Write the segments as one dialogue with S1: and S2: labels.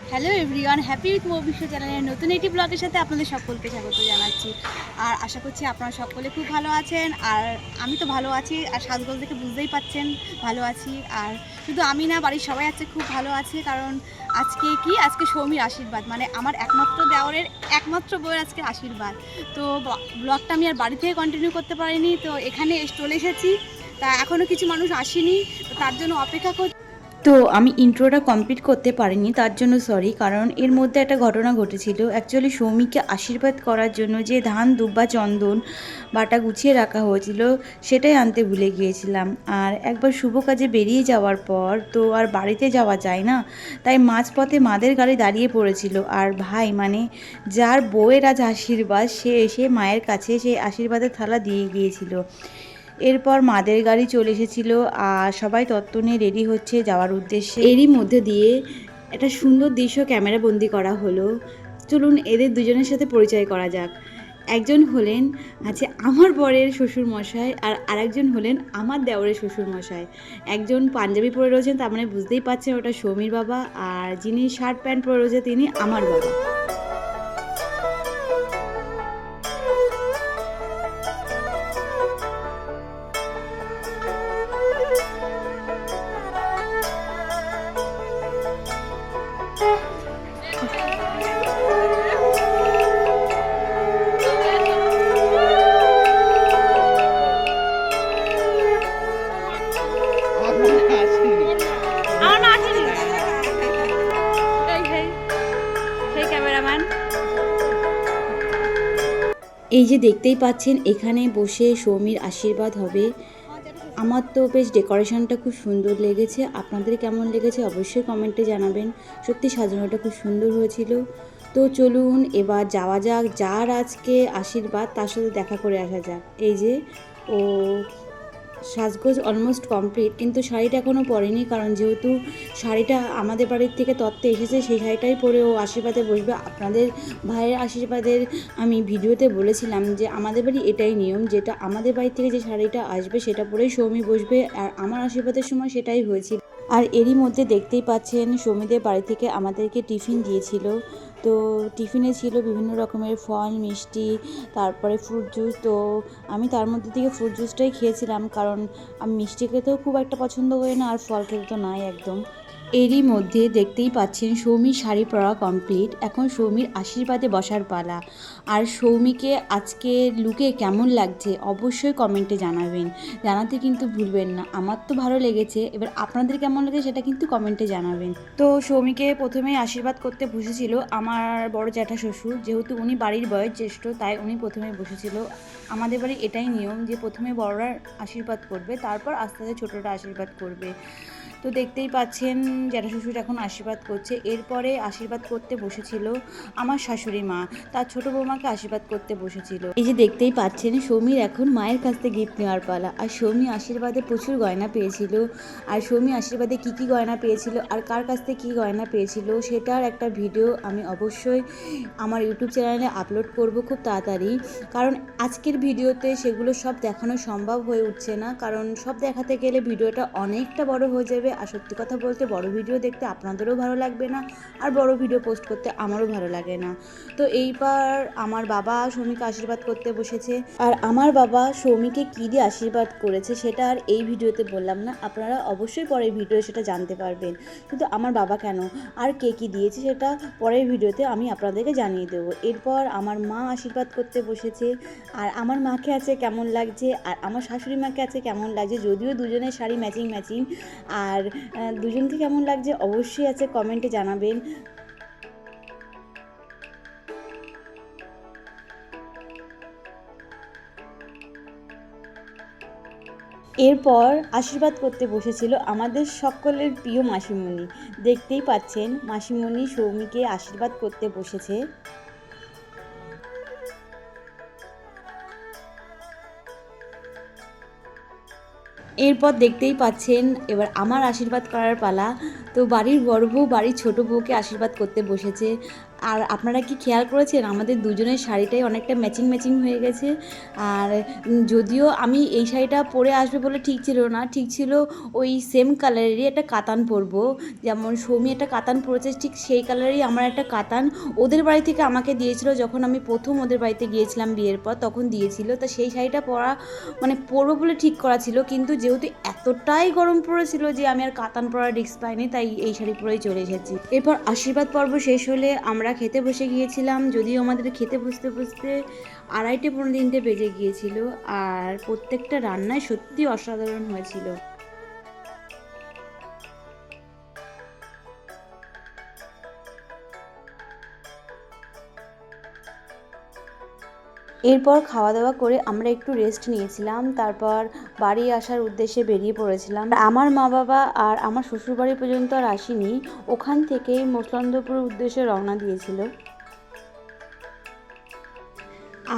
S1: Hello everyone happy with মো বিশ্ব চ্যানেলের নতুন একটি ব্লগের সাথে আপনাদের সকলকে স্বাগত জানাচ্ছি। আর আশা করছি আপনারা সকলে খুব ভালো আছেন। আর আমি তো ভালো আছি, আর সাজগোল দেখে বুঝতেই পাচ্ছেন, ভালো আছি। আর শুধু আমি না, বাড়ির সবাই আছে, খুব ভালো আছে। কারণ আজকে কি? আজকে সৌমির আশীর্বাদ। মানে আমার একমাত্র দেওরের একমাত্র বইয়ের আজকে আশীর্বাদ। তো ব্লগটা আমি আর বাড়ি থেকে কন্টিনিউ করতে পারিনি। তো এখানে চলে এসেছি। তা এখনও কিছু মানুষ আসেনি। তার জন্য অপেক্ষা করছি।
S2: তো আমি ইন্ট্রোটা কমপ্লিট করতে পারিনি, তার জন্য সরি কারণ এর মধ্যে একটা ঘটনা ঘটেছিল। অ্যাকচুয়ালি সৌমিকে আশীর্বাদ করার জন্য যে ধান দুব্বা চন্দন বাটা গুছিয়ে রাখা হয়েছিল, সেটাই আনতে ভুলে গিয়েছিলাম। আর একবার শুভ কাজে বেরিয়ে যাওয়ার পর তো আর বাড়িতে যাওয়া যায় না, তাই মাঝপথে মাদের গাড়ি দাঁড়িয়ে পড়েছিল। আর ভাই মানে যার বউয়ের আজ আশীর্বাদ, সে এসে মায়ের কাছে সেই আশীর্বাদের থালা দিয়ে গিয়েছিল। এরপর মাদের গাড়ি চলে এসেছিল, আর সবাই তত্ত্ব নিয়ে রেডি হচ্ছে যাওয়ার উদ্দেশ্যে। এরই মধ্যে দিয়ে একটা সুন্দর দৃশ্য ক্যামেরা বন্দি করা হলো। চলুন এদের দুজনের সাথে পরিচয় করা যাক। একজন হলেন আছে আমার বরের শ্বশুর মশাই আর আরেকজন হলেন আমার দেওরের শ্বশুর মশাই একজন পাঞ্জাবি পরে রয়েছেন, তার মানে বুঝতেই পারছেন ওটা সমীর বাবা, আর যিনি শার্ট প্যান্ট পরে রয়েছে তিনি আমার বাবা।
S1: এই
S2: যে দেখতেই পাচ্ছেন, এখানে বসে সৌমির আশীর্বাদ হবে। আমার তো বেশ ডেকোরেশনটা খুব সুন্দর লেগেছে। আপনাদের কেমন লেগেছে অবশ্যই কমেন্টে জানাবেন। সত্যি সাজানোটা খুব সুন্দর হয়েছিল। তো চলুন, এবার যাওয়া যাক যার আজকে আশীর্বাদ, তার সাথে দেখা করে আসা যাক। এই যে, ও সাজগোজ অলমোস্ট কমপ্লিট কিন্তু শাড়িটা এখনও পরেনি কারণ যেহেতু শাড়িটা আমাদের বাড়ির থেকে তত্ত্বে এসেছে, সেই শাড়িটাই পরে ও আশীর্বাদে বসবে। আপনাদের ভাইয়ের আশীর্বাদের আমি ভিডিওতে বলেছিলাম যে আমাদের বাড়ি এটাই নিয়ম, যেটা আমাদের বাড়ি থেকে যে শাড়িটা আসবে সেটা পরেই সৌমি বসবে, আর আমার আশীর্বাদের সময় সেটাই হয়েছিল। আর এরই মধ্যে দেখতেই পাচ্ছেন, সৌমিদের বাড়ি থেকে আমাদেরকে টিফিন দিয়েছিল। তো টিফিনে ছিল বিভিন্ন রকমের ফল, মিষ্টি, তারপরে ফ্রুট জুস তো আমি তার মধ্যে থেকে ফ্রুট জুসটাই খেয়েছিলাম কারণ আমি মিষ্টি খেতেও খুব একটা পছন্দ করি না আর ফল খেতে তো নাই একদম। এরই মধ্যে দেখতেই পাচ্ছেন সৌমির শাড়ি পরা কমপ্লিট এখন সৌমির আশীর্বাদে বসার পালা। আর সৌমিকে আজকে লুকে কেমন লাগছে অবশ্যই কমেন্টে জানাবেন। জানাতে কিন্তু ভুলবেন না। আমার তো ভালো লেগেছে। এবার আপনাদের কেমন লেগেছে সেটা কিন্তু কমেন্টে জানাবেন। তো সৌমিকে প্রথমে আশীর্বাদ করতে বসেছিল আমার বড় জ্যাঠা শ্বশুর। যেহেতু উনি বাড়ির বয়স জ্যেষ্ঠ, তাই উনি প্রথমে বসেছিল। আমাদের বাড়ি এটাই নিয়ম যে প্রথমে বড়রা আশীর্বাদ করবে, তারপর আস্তে আস্তে ছোটরা আশীর্বাদ করবে। তো দেখতেই পাচ্ছেন জ্যাঠা শ্বশুর এখন আশীর্বাদ করছে, এরপরে আশীর্বাদ করতে বসেছিল আমার শাশুড়ি মা। তার ছোট বৌমাকে আশীর্বাদ করতে বসেছিল। এই যে দেখতেই পাচ্ছেন, সৌমির এখন মায়ের কাছ থেকে গিফট নেওয়ার পালা। আর সৌমি আশীর্বাদে প্রচুর গয়না পেয়েছিল। আর সৌমি আশীর্বাদে কী কী গয়না পেয়েছিল? আর কার কাছ থেকে কী গয়না পেয়েছিল? সেটার একটা ভিডিও আমি অবশ্যই আমার ইউটিউব চ্যানেলে আপলোড করব খুব তাড়াতাড়ি। কারণ আজকের ভিডিওতে সেগুলো সব দেখানো সম্ভব হয়ে উঠছে না। কারণ সব দেখাতে গেলে ভিডিওটা অনেকটা বড় হয়ে যাবে। আর সত্যি কথা বলতে বড় ভিডিও দেখতে আপনাদেরও ভালো লাগবে না, আর বড় ভিডিও পোস্ট করতে আমারও ভালো লাগে না। তো এইবার আমার বাবা সৌমিকে আশীর্বাদ করতে বসেছে, আর আমার বাবা সৌমিকে কী দিয়ে আশীর্বাদ করেছে সেটা আর এই ভিডিওতে বললাম না, আপনারা অবশ্যই পরের ভিডিও সেটা জানতে পারবেন। কিন্তু আমার বাবা কেন? আর কে কী দিয়েছে সেটা পরের ভিডিওতে আমি আপনাদেরকে জানিয়ে দেবো। এরপর আমার মা আশীর্বাদ করতে বসেছে, আর আমার মাকে আছে কেমন লাগছে, আর আমার শাশুড়ি মাকে আছে কেমন লাগছে, যদিও দুজনের শাড়ি ম্যাচিং ম্যাচিং, আর আহ, দুজনকে কেমন লাগছে অবশ্যই আছে কমেন্টে জানাবেন। এরপর আশীর্বাদ করতে বসেছিল আমাদের সকলের প্রিয় মাসিমণি। দেখতেই পাচ্ছেন মাসিমণি সৌমিকে আশীর্বাদ করতে বসেছে। এরপর দেখতেই পাচ্ছেন, এবার আমার আশীর্বাদ করার পালা। তো বাড়ির বড় বউ, বাড়ির ছোট বউকে আশীর্বাদ করতে বসেছে। আর আপনারা কি খেয়াল করেছেন, আমাদের দুজনের শাড়িটাই অনেকটা ম্যাচিং ম্যাচিং হয়ে গেছে। আর যদিও আমি এই শাড়িটা পরে আসবে বলে ঠিক ছিল না, ঠিক ছিল ওই সেম কালারেরই একটা কাতান পরবো। যেমন সৌমি একটা কাতান পরেছে, ঠিক সেই কালারেরই আমার একটা কাতান। ওদের বাড়ি থেকে আমাকে দিয়েছিল, যখন আমি প্রথম ওদের বাড়িতে গিয়েছিলাম বিয়ের পর, তখন দিয়েছিল। তা সেই শাড়িটা পরা মানে পরবো বলে ঠিক করা ছিল, কিন্তু যেহেতু এতটাই গরম পড়েছিল যে আমি আর কাতান পরার রিস্ক পাইনি, তাই এই শাড়ি পরেই চলে এসেছি। এরপর আশীর্বাদ পর্ব শেষ হলে আমরা খেতে বসে গিয়েছিলাম, যদিও আমাদের খেতে বসতে বসতে আড়াইটে পনেরো তিনটে বেজে গিয়েছিল আর প্রত্যেকটা রান্নায় সত্যি অসাধারণ হয়েছিল। এরপর খাওয়া দাওয়া করে আমরা একটু রেস্ট নিয়েছিলাম, তারপর বাড়ি আসার উদ্দেশ্যে বেরিয়ে পড়েছিলাম। আমার মা বাবা আর আমার শ্বশুরবাড়ি পর্যন্ত আর আসিনি। ওখান থেকেই মসলন্দপুর উদ্দেশ্যে রওনা দিয়েছিল।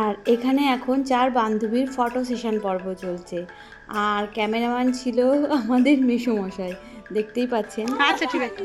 S2: আর এখানে এখন চার বান্ধবীর ফটো সেশন পর্ব চলছে। আর ক্যামেরাম্যান ছিল আমাদের মেসোমশাই দেখতেই পাচ্ছেন?
S1: আচ্ছা ঠিক আছে।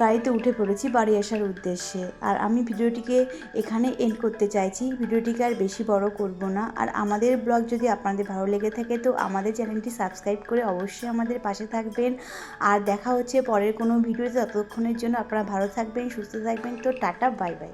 S2: গাড়িতে উঠে পড়েছি বাড়ি আসার উদ্দেশ্যে। আর আমি ভিডিওটিকে এখানে এন্ড করতে চাইছি। ভিডিওটিকে আর বেশি বড় করব না। আর আমাদের ব্লগ যদি আপনাদের ভালো লেগে থাকে, তো আমাদের চ্যানেলটি সাবস্ক্রাইব করে অবশ্যই আমাদের পাশে থাকবেন। আর দেখা হচ্ছে পরের কোনো ভিডিওতে। ততক্ষণের জন্য আপনারা ভালো থাকবেন, সুস্থ থাকবেন। তো টাটা, বাই বাই।